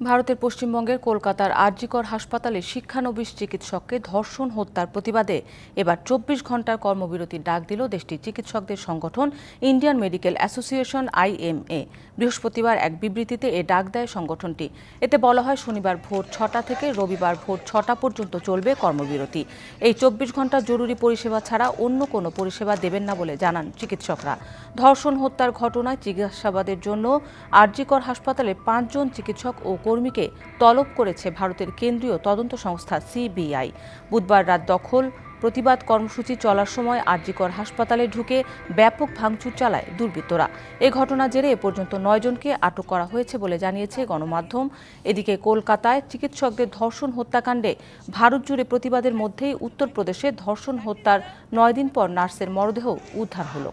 ভারতের পশ্চিমবঙ্গের কলকাতার আরজিকর হাসপাতালে শিক্ষানবিশ চিকিৎসককে ধর্ষণ হত্যার প্রতিবাদে এবার চব্বিশ ঘণ্টার কর্মবিরতির ডাক দিল দেশটির চিকিৎসকদের সংগঠন ইন্ডিয়ান মেডিকেল অ্যাসোসিয়েশন আইএমএ বৃহস্পতিবার এক বিবৃতিতে এ ডাক দেয় সংগঠনটি। এতে বলা হয়, শনিবার ভোর ছটা থেকে রবিবার ভোর ছটা পর্যন্ত চলবে কর্মবিরতি। এই চব্বিশ ঘণ্টা জরুরি পরিষেবা ছাড়া অন্য কোনো পরিষেবা দেবেন না বলে জানান চিকিৎসকরা। ধর্ষণ হত্যার ঘটনায় চিকিৎসাবাদের জন্য আরজিকর হাসপাতালে পাঁচজন চিকিৎসক ও কর্মীকে তলব করেছে ভারতের কেন্দ্রীয় তদন্ত সংস্থা সিবিআই। বুধবার রাত দখল, প্রতিবাদ কর্মসূচি চলার সময় আরজিকর হাসপাতালে ঢুকে ব্যাপক ভাঙচুর চালায় দুর্বৃত্তরা। এ ঘটনা জেরে এ পর্যন্ত নয়জনকে আটক করা হয়েছে বলে জানিয়েছে গণমাধ্যম। এদিকে কলকাতায় চিকিৎসকদের ধর্ষণ হত্যাকাণ্ডে ভারত জুড়ে প্রতিবাদের মধ্যেই উত্তরপ্রদেশে ধর্ষণ হত্যার নয় দিন পর নার্সের মরদেহ উদ্ধার হলো।